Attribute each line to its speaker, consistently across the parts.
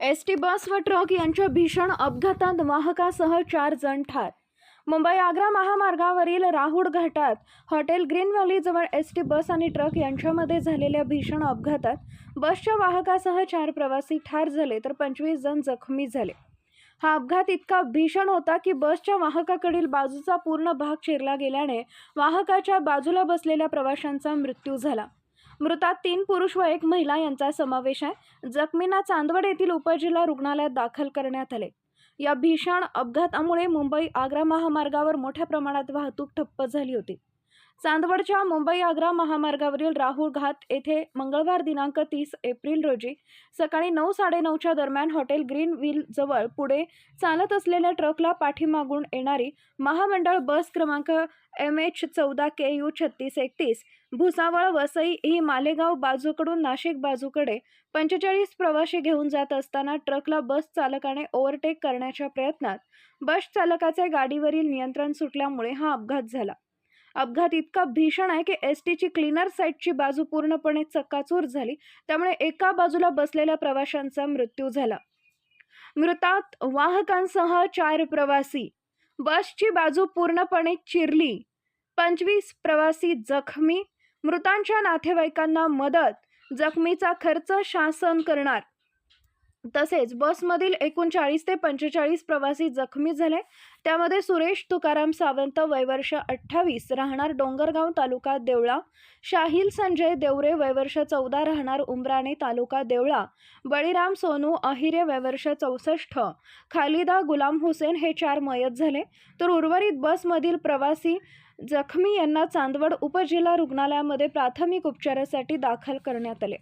Speaker 1: S T बस व truck यांच्या भीषण अपघातात वाहकासह चार जण ठार. मुंबई आग्रा महामार्गावरील राहुड घाटात हॉटेल ग्रीन व्हॅलीजवळ एस टी बस आणि ट्रक यांच्यामध्ये झालेल्या भीषण अपघातात बसच्या वाहकासह चार प्रवासी ठार झाले तर पंचवीस जण जखमी झाले. हा अपघात इतका भीषण होता की बसच्या वाहकाकडील बाजूचा पूर्ण भाग चिरला गेल्याने वाहकाच्या बाजूला बसलेल्या प्रवाशांचा मृत्यू झाला. मृतात तीन पुरुष व एक महिला यांचा समावेश आहे. जखमींना चांदवड येथील उपजिल्हा रुग्णालयात दाखल करण्यात आले. या भीषण अपघातामुळे मुंबई आग्रा महामार्गावर मोठ्या प्रमाणात वाहतूक ठप्प झाली होती. चांदवडच्या मुंबई आग्रा महामार्गावरील राहुल घाट येथे मंगळवार दिनांक तीस एप्रिल रोजी सकाळी नऊ साडेनऊच्या दरम्यान हॉटेल ग्रीन व्हील जवळ पुढे चालत असलेल्या ट्रकला पाठीमागून येणारी महामंडळ बस क्रमांक एम एच चौदा के यू छत्तीस एकतीस भुसावळ वसई ही मालेगाव बाजूकडून नाशिक बाजूकडे पंचेचाळीस प्रवासी घेऊन जात असताना ट्रकला बस चालकाने ओव्हरटेक करण्याच्या प्रयत्नात बस चालकाचे गाडीवरील नियंत्रण सुटल्यामुळे हा अपघात झाला. अपघात इतका भीषण आहे की एस टीची क्लीनर साईडची बाजू पूर्णपणे चक्काचूर झाली. त्यामुळे एका बाजूला बसलेल्या प्रवाशांचा मृत्यू झाला. मृतात वाहकांसह चार प्रवासी. बसची बाजू पूर्णपणे चिरली. पंचवीस प्रवासी जखमी. मृतांच्या नातेवाईकांना मदत. जखमीचा खर्च शासन करणार. तसेच बसमधील एकूण चाळीस ते पंचेचाळीस प्रवासी जखमी झाले. त्यामध्ये सुरेश तुकाराम सावंत वयवर्ष अठ्ठावीस राहणार डोंगरगाव तालुका देवळा. शाहिल संजय देवरे वयवर्ष चौदा राहणार उमराणे तालुका देवळा. बळीराम सोनू अहिरे वयवर्ष चौसष्ट. खालिदा गुलाम हुसेन हे चार मयत झाले. तर उर्वरित बसमधील प्रवासी जखमी यांना चांदवड उपजिल्हा रुग्णालयामध्ये प्राथमिक उपचारासाठी दाखल करण्यात आले.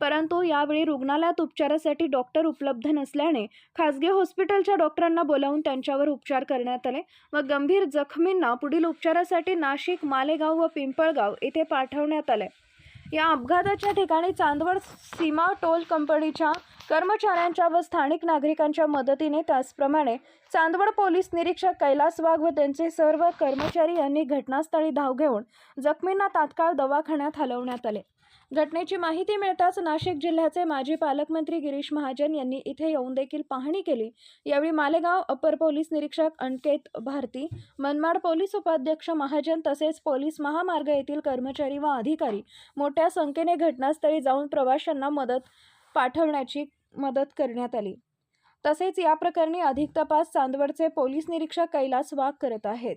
Speaker 1: परंतु यावेळी रुग्णालयात उपचारासाठी डॉक्टर उपलब्ध नसल्याने खासगी हॉस्पिटलच्या डॉक्टरांना बोलावून त्यांच्यावर उपचार करण्यात आले व गंभीर जखमींना पुढील उपचारासाठी नाशिक मालेगाव व पिंपळगाव येथे पाठवण्यात आले. या अपघाताच्या ठिकाणी चांदवड सीमा टोल कंपनीच्या कर्मचाऱ्यांच्या व स्थानिक नागरिकांच्या मदतीने त्याचप्रमाणे चांदवड पोलीस निरीक्षक कैलास वाघ व त्यांचे सर्व कर्मचारी यांनी घटनास्थळी धाव घेऊन जखमींना तात्काळ दवाखान्यात हलवण्यात आले. घटनेची माहिती मिळताच नाशिक जिल्ह्याचे माजी पालकमंत्री गिरीश महाजन यांनी इथे येऊन देखील पाहणी केली. यावेळी मालेगाव अपर पोलीस निरीक्षक अंकेत भारती मनमाड पोलीस उपाध्यक्ष महाजन तसेच पोलीस महामार्ग येथील कर्मचारी व अधिकारी मोठ्या संख्येने घटनास्थळी जाऊन प्रवाशांना मदत पाठवण्याची मदत करण्यात आली. तसेच या प्रकरणी अधिक तपास चांदवडचे पोलीस निरीक्षक कैलास वाघ करत आहेत.